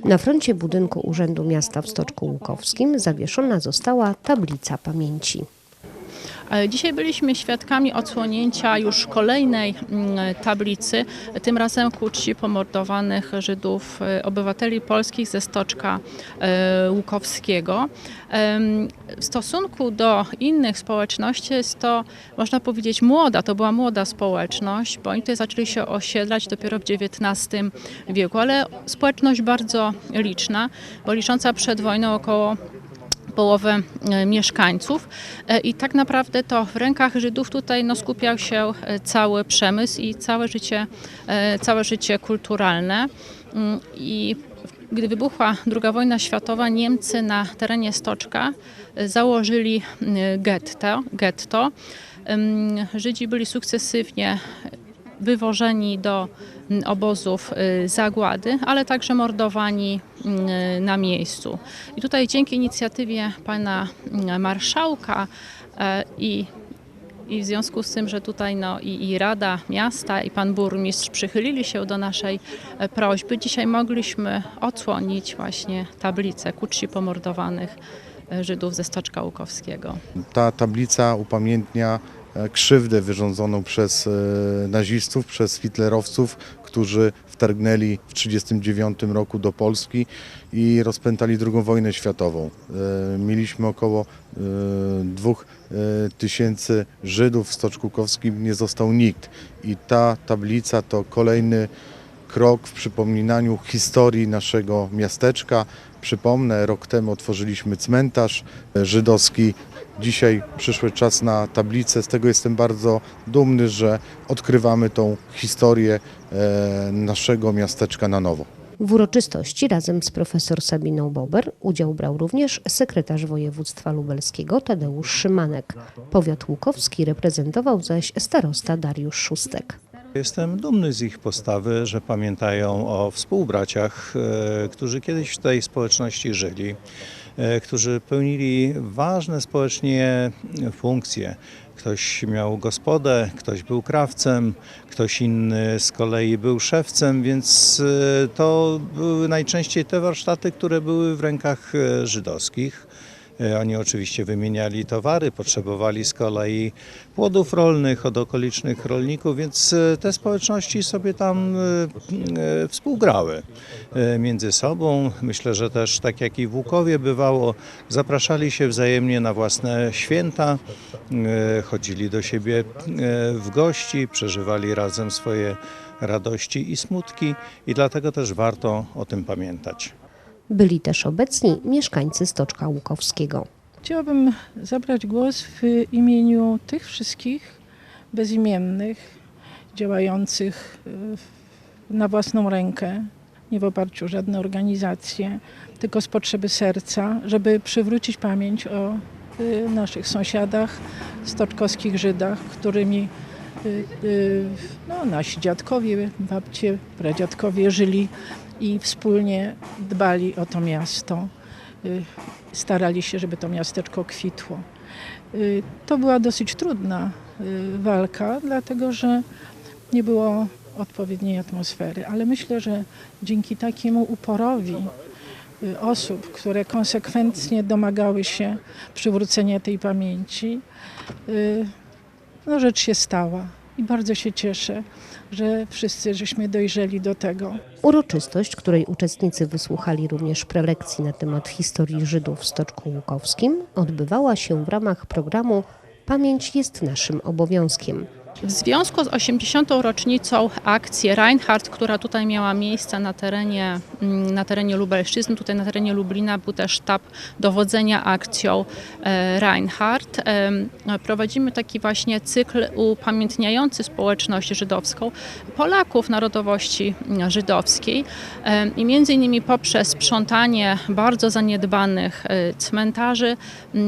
Na froncie budynku Urzędu Miasta w Stoczku Łukowskim zawieszona została tablica pamięci. E, Dzisiaj byliśmy świadkami odsłonięcia już kolejnej mm, tablicy, tym razem ku czci pomordowanych Żydów, e, obywateli polskich ze Stoczka e, Łukowskiego. W stosunku do innych społeczności jest to, można powiedzieć, młoda, to była młoda społeczność, bo oni tutaj zaczęli się osiedlać dopiero w XIX wieku, ale społeczność bardzo liczna, bo licząca przed wojną około połowę e, mieszkańców E, i tak naprawdę to w rękach Żydów tutaj no, skupiał się e, cały przemysł i całe życie, całe życie kulturalne. Mm, I gdy wybuchła II wojna światowa, Niemcy na terenie Stoczka założyli mm, getto. getto. Żydzi byli sukcesywnie wywożeni do obozów y, zagłady, ale także mordowani mm, na miejscu. I tutaj dzięki inicjatywie pana mm, marszałka e, i i w związku z tym, że tutaj no, i, i Rada Miasta, i pan burmistrz przychylili się do naszej e, prośby, dzisiaj mogliśmy odsłonić właśnie tablicę ku czci pomordowanych e, Żydów ze Stoczka Łukowskiego. Ta tablica upamiętnia krzywdę wyrządzoną przez e, nazistów, przez hitlerowców, którzy wtargnęli w 1939 roku do Polski i rozpętali II wojnę światową. E, Mieliśmy około e, dwóch e, tysięcy Żydów w Stoczku Łukowskim, nie został nikt. I ta tablica to kolejny krok w przypominaniu historii naszego miasteczka. Przypomnę, rok temu otworzyliśmy cmentarz e, żydowski. Dzisiaj przyszły czas na tablicę. Z tego jestem bardzo dumny, że odkrywamy tą historię e, naszego miasteczka na nowo. W uroczystości razem z profesor Sabiną Bober udział brał również sekretarz województwa lubelskiego Tadeusz Szymanek. Powiat łukowski reprezentował zaś starosta Dariusz Szóstek. Jestem dumny z ich postawy, że pamiętają o współbraciach, e, którzy kiedyś w tej społeczności żyli, e, którzy pełnili ważne społecznie funkcje. Ktoś miał gospodę, ktoś był krawcem, ktoś inny z kolei był szewcem, więc e, to były najczęściej te warsztaty, które były w rękach żydowskich. E, Oni oczywiście wymieniali towary, potrzebowali z kolei płodów rolnych od okolicznych rolników, więc e, te społeczności sobie tam e, współgrały między sobą. Myślę, że też tak jak i w Łukowie bywało, zapraszali się wzajemnie na własne święta, chodzili do siebie w gości, przeżywali razem swoje radości i smutki i dlatego też warto o tym pamiętać. Byli też obecni mieszkańcy Stoczka Łukowskiego. Chciałabym zabrać głos w imieniu tych wszystkich bezimiennych, działających y, na własną rękę, nie w oparciu o żadne organizacje, tylko z potrzeby serca, żeby przywrócić pamięć o y, naszych sąsiadach, stoczkowskich Żydach, którymi no, nasi dziadkowie, babcie, pradziadkowie żyli i wspólnie dbali o to miasto. Y, starali się, żeby to miasteczko kwitło. Y, To była dosyć trudna y, walka, dlatego że nie było odpowiedniej atmosfery, ale myślę, że dzięki takiemu uporowi y, osób, które konsekwentnie domagały się przywrócenia tej pamięci, y, no rzecz się stała. I bardzo się cieszę, że wszyscy żeśmy dojrzeli do tego. Uroczystość, której uczestnicy wysłuchali również prelekcji na temat historii Żydów w Stoczku Łukowskim, odbywała się w ramach programu Pamięć jest naszym obowiązkiem. W związku z 80. rocznicą akcji Reinhardt, która tutaj miała miejsce na terenie, mm, na terenie Lubelszczyzny, tutaj na terenie Lublina był też sztab dowodzenia akcją e, Reinhardt. Prowadzimy taki właśnie cykl upamiętniający społeczność żydowską, Polaków narodowości żydowskiej i między innymi poprzez sprzątanie bardzo zaniedbanych e, cmentarzy,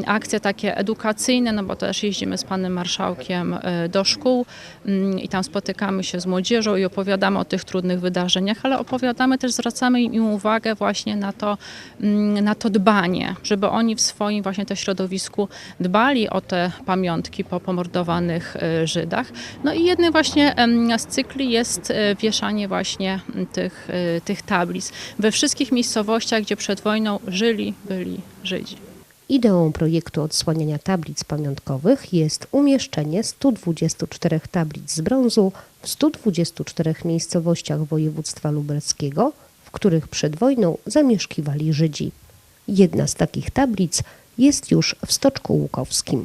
akcje takie edukacyjne, no bo też jeździmy z panem marszałkiem e, do szkół, szkół mm, i tam spotykamy się z młodzieżą i opowiadamy o tych trudnych wydarzeniach, ale opowiadamy też, zwracamy im uwagę właśnie na to, mm, na to dbanie, żeby oni w swoim właśnie też środowisku dbali o te pamiątki po pomordowanych e, Żydach. No i jednym właśnie z cykli jest e, wieszanie właśnie tych, e, tych tablic we wszystkich miejscowościach, gdzie przed wojną żyli, byli Żydzi. Ideą projektu odsłaniania tablic pamiątkowych jest umieszczenie 124 tablic z brązu w 124 miejscowościach województwa lubelskiego, w których przed wojną zamieszkiwali Żydzi. Jedna z takich tablic jest już w Stoczku Łukowskim.